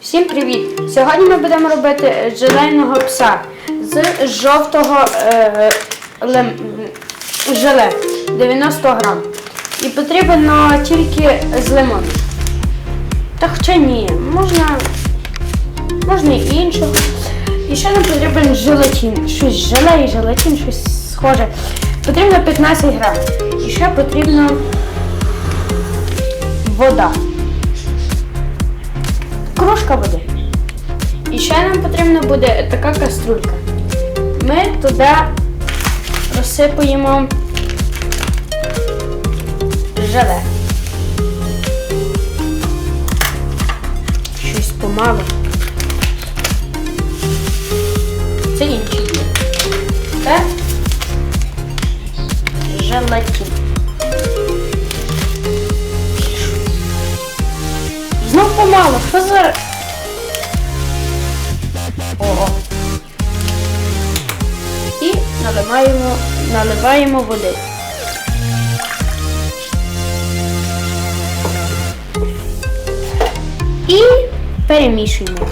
Всім привіт! Сьогодні ми будемо робити желейного пса з жовтого е, лем, желе 90 грам. І потрібно тільки з лимону. Та хоча ні, можна, можна і іншого. І ще нам потрібен желатин. Щось желе і желатин, щось схоже. Потрібно 15 грам. І ще потрібно вода. Кружка води. І ще нам потрібна буде така каструлька. Ми туди розсипаємо желе. Щось помало. Це інший є. Це желатин. Що за... Ого. І наливаємо, наливаємо води. І перемішуємо.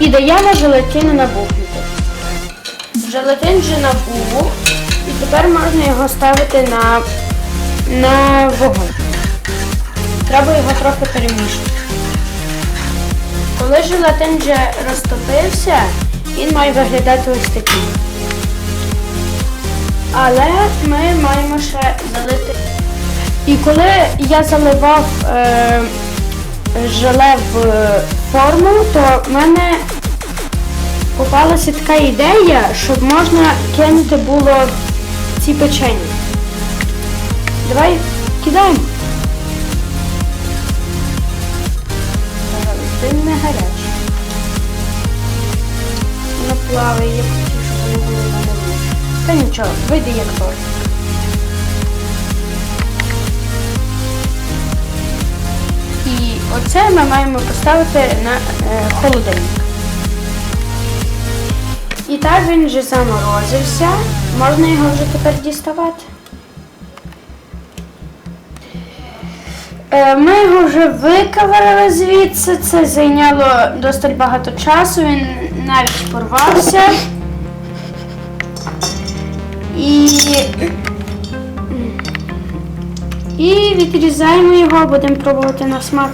І даємо желатину набухнути. Желатин вже набух, і тепер можна його ставити на, на вогонь. Треба його трохи перемішати. Коли желатин вже розтопився, він має виглядати ось такий. Але ми маємо ще залити. І коли я заливав е, желе в форму, то в мене попалася така ідея, щоб можна кинути було ці печені. Давай кидаємо. Він не гарячий. Воно плаває, я хотів, щоб воно було на мене. Та нічого, вийде як торт. І оце ми маємо поставити на е, холодильник. І так він вже заморозився. Можна його вже тепер діставати. Е, Ми його вже виковирили звідси. Це зайняло досить багато часу. Він навіть порвався. І, і відрізаємо його, будемо пробувати на смак.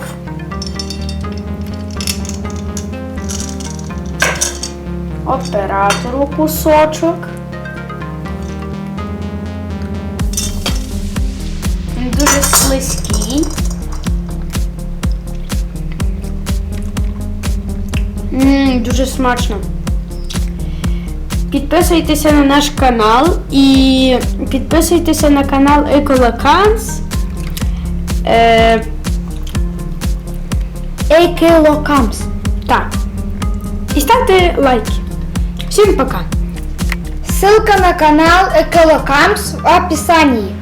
Оператору кусочок. Він дуже слизький. Ммм, дуже смачно. Підписуйтеся на наш канал і підписуйтеся на канал Еколоканс. Еколокамс. Так. І ставте лайки. Всім пока! Ссылка на канал Эколокамс в описании.